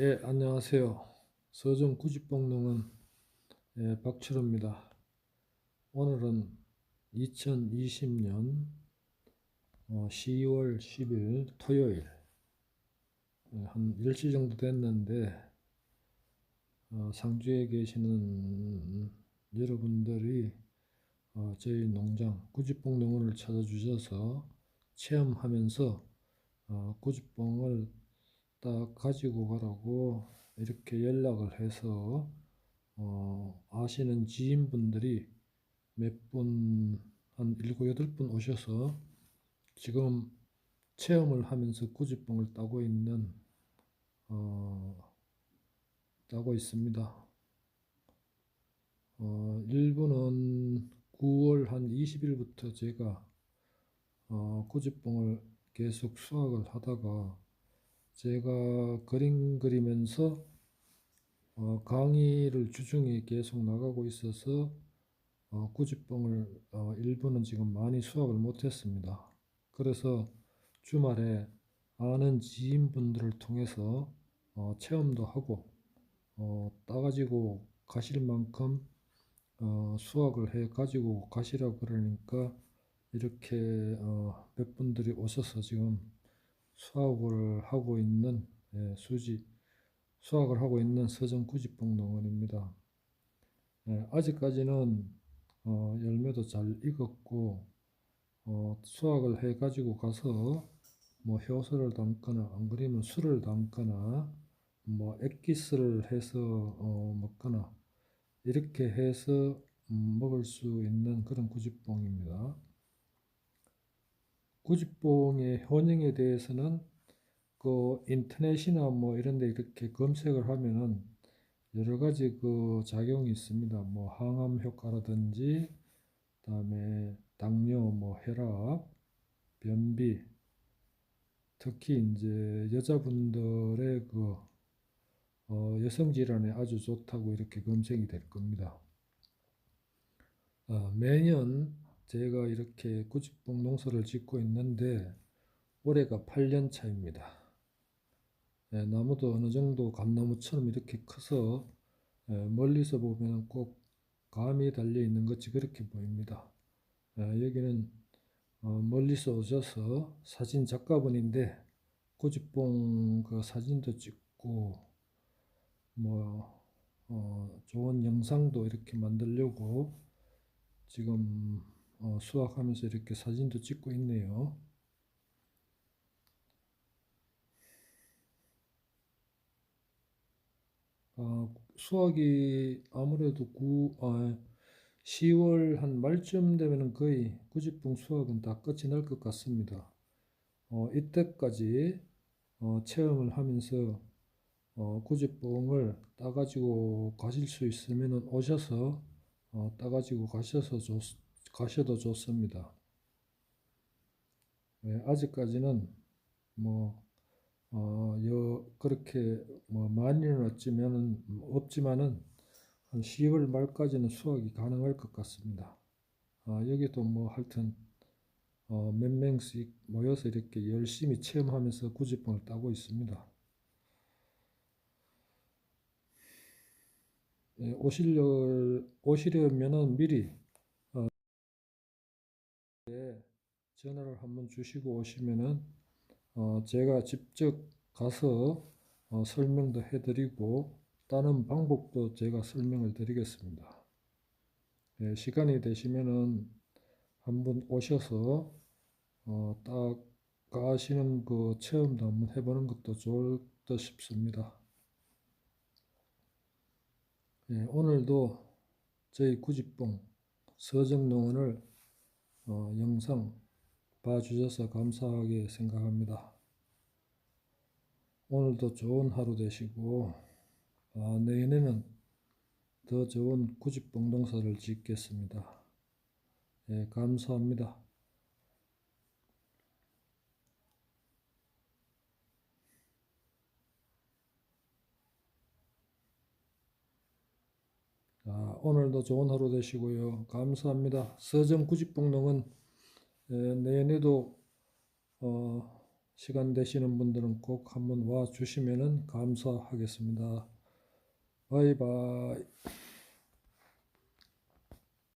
예, 안녕하세요. 서점 구집봉농은 예, 박철호입니다. 오늘은 2020년 어, 10월 10일 토요일 예, 한 10시 정도 됐는데 어, 상주에 계시는 여러분들이 어, 저희 농장 구집봉농원을 찾아주셔서 체험하면서 어, 구집봉을 딱 가지고 가라고 이렇게 연락을 해서 어, 아시는 지인분들이 몇 분, 한 일곱, 여덟 분 오셔서 지금 체험을 하면서 구지뽕을 따고 있는, 어, 따고 있습니다. 어, 일부는 9월 한 20일부터 제가 어, 구지뽕을 계속 수확을 하다가 제가 그림 그리면서 어, 강의를 주중에 계속 나가고 있어서 어, 꾸지뽕을 어, 일부는 지금 많이 수확을 못했습니다. 그래서 주말에 아는 지인분들을 통해서 어, 체험도 하고 어, 따가지고 가실 만큼 어, 수확을 해 가지고 가시라 그러니까 이렇게 어, 몇 분들이 오셔서 지금 수확을 하고 있는 예, 수지 수확을 하고 있는 서정 구지뽕 농원입니다. 예, 아직까지는 어, 열매도 잘 익었고 어, 수확을 해 가지고 가서 뭐 효소를 담거나 안 그러면 술을 담거나 뭐 액기스를 해서 어, 먹거나 이렇게 해서 음, 먹을 수 있는 그런 구지뽕입니다. 구지뽕의 효능에 대해서는 그 인터넷이나 뭐 이런 데 이렇게 검색을 하면은 여러 가지 그 작용이 있습니다. 뭐 항암 효과라든지 그다음에 당뇨, 뭐 혈압, 변비 특히 이제 여자분들의 그 어, 여성 질환에 아주 좋다고 이렇게 검색이 될 겁니다. 어, 매년 제가 이렇게 구직봉 농사를 짓고 있는데 올해가 8년 차입니다. 예, 나무도 어느 정도 감나무처럼 이렇게 커서 예, 멀리서 보면 꼭 감이 달려 있는 것이 그렇게 보입니다. 예, 여기는 어, 멀리서 오셔서 사진 작가분인데 고집봉 그 사진도 찍고 뭐 어, 좋은 영상도 이렇게 만들려고 지금 어, 수학하면서 이렇게 사진도 찍고 있네요. 아, 수학이 아무래도 9, 아, 10월 한 말쯤 되면은 거의 구지풍 수학은 다 끝이 날 것 같습니다. 어, 이때까지 어, 체험을 하면서 어, 구지뽕을 따가지고 가실 수 있으면 오셔서 어, 따가지고 가셔서 좋, 가셔도 좋습니다. 네, 아직까지는 뭐 어, 여, 그렇게 뭐 많이는 없지만은 없지만은 한 10월 말까지는 수확이 가능할 것 같습니다. 아, 여기도 뭐 하여튼 어, 몇 명씩 모여서 이렇게 열심히 체험하면서 구지뽕을 따고 있습니다. 예, 오시려, 오시려면은 미리 전화를 한번 주시고 오시면은 어, 제가 직접 가서 어, 설명도 해드리고 따는 방법도 제가 설명을 드리겠습니다. 예, 시간이 되시면은 한번 오셔서 어, 딱 가시는 그 체험도 한번 해보는 것도 좋을 듯 싶습니다. 예, 오늘도 저희 구지뽕 서정농원을 어, 영상 봐주셔서 감사하게 생각합니다. 오늘도 좋은 하루 되시고 아, 내년에는 더 좋은 구집봉 농사를 짓겠습니다. 예, 감사합니다. 아, 오늘도 좋은 하루 되시고요. 감사합니다. 서점 구집봉농은 예, 내년에도 어, 시간 되시는 분들은 꼭 한번 와 주시면 감사하겠습니다. 바이바이.